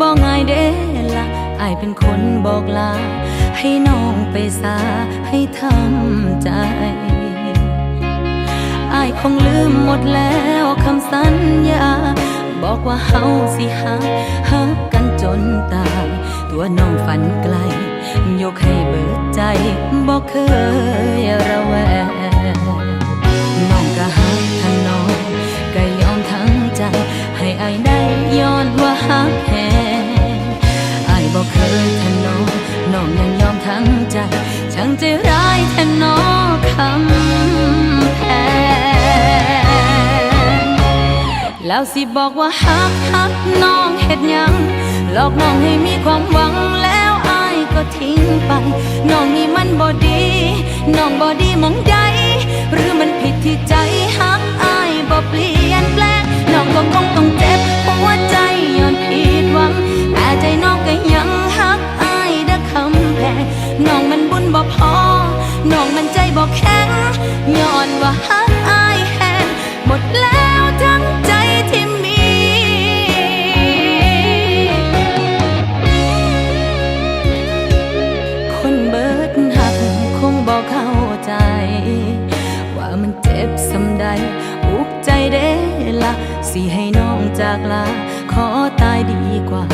บอายเป็นคนบอกลา ให้น้องไปซาให้ทำใจอายคงลืมหมดแล้วคำสัญญา บอกว่าเฮาสิหักหักกันจนตาย ตัวน้องฝันไกล ยกให้เบิดใจบอกเคยระแวง แล้วสิบอกว่าฮักฮักน้องเฮ็ดยัง หลอกน้องให้มีความหวังแล้วอายก็ทิ้งไป น้องนี่มันบ่ดี น้องบ่ดีมองใด หรือมันผิดที่ใจฮักอายบ่เปลี่ยนแปลง น้องก็คงต้องเจ็บหัวใจย้อนผิดหวัง แต่ใจน้องก็ยังฮักอายเด้อคำแพง น้องมันบุญบ่พอ น้องมันใจบ่แข็งย้อนว่าฮัก กลา ขอตายดีกว่า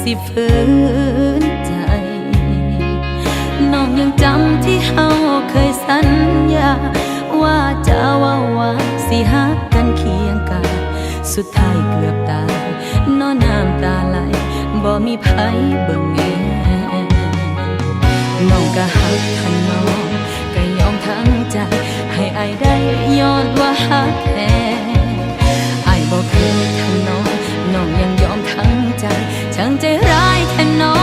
สิฝืนใจ น้องยังจำที่เฮาเคยสัญญา ว่าจะว่าว่าสิหักกันเคียงกายสุดท้ายเกือบตายนอนน้ำตาไหลบ่มีไผเบิ่งแงน้องก็หักทันน้องก็ยอมทั้งใจ ให้อายได้ย้อนว่าหักแท้ ใจร้ายแทนน้อ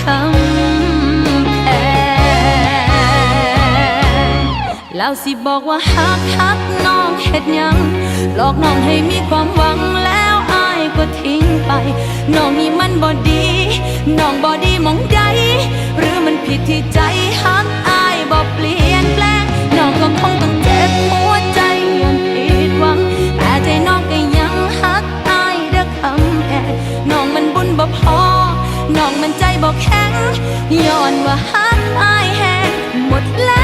คำแพงแล้วสิบอกว่าหักหักน้องเฮ็ดยัง หลอกน้องให้มีความหวังแล้วอายก็ทิ้งไป น้องนี่มันบ่ดี น้องบ่ดีมองใด หรือมันผิดที่ใจหักอายบ่เปลี่ยนแปลง น้องก็คงต้องเจ็บหัวใบอกแข็งย้อนว่าหักอายแหงหมดแล้ว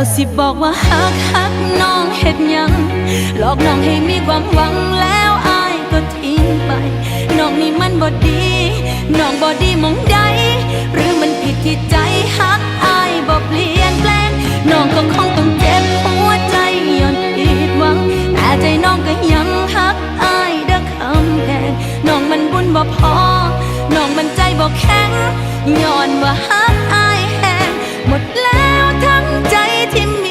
แล้วสิบอกว่าฮักฮักน้องเฮ็ดยังหลอกน้องให้มีความหวังแล้วอายก็ทิ้งไปน้องนี่มันบ่ดีน้องบ่ดีมองใดหรือมันผิดที่ใจฮักอายบ่เปลี่ยนแปลงน้องก็คงต้องเจ็บหัวใจย้อนผิดหวังแต่ใจน้องก็ยังฮักอายเด้อคำแพงน้องมันบุญบ่พอน้องมันใจบ่แข็งย้อนว่าฮักอายแหงหมดแล้วทั้ง 甜蜜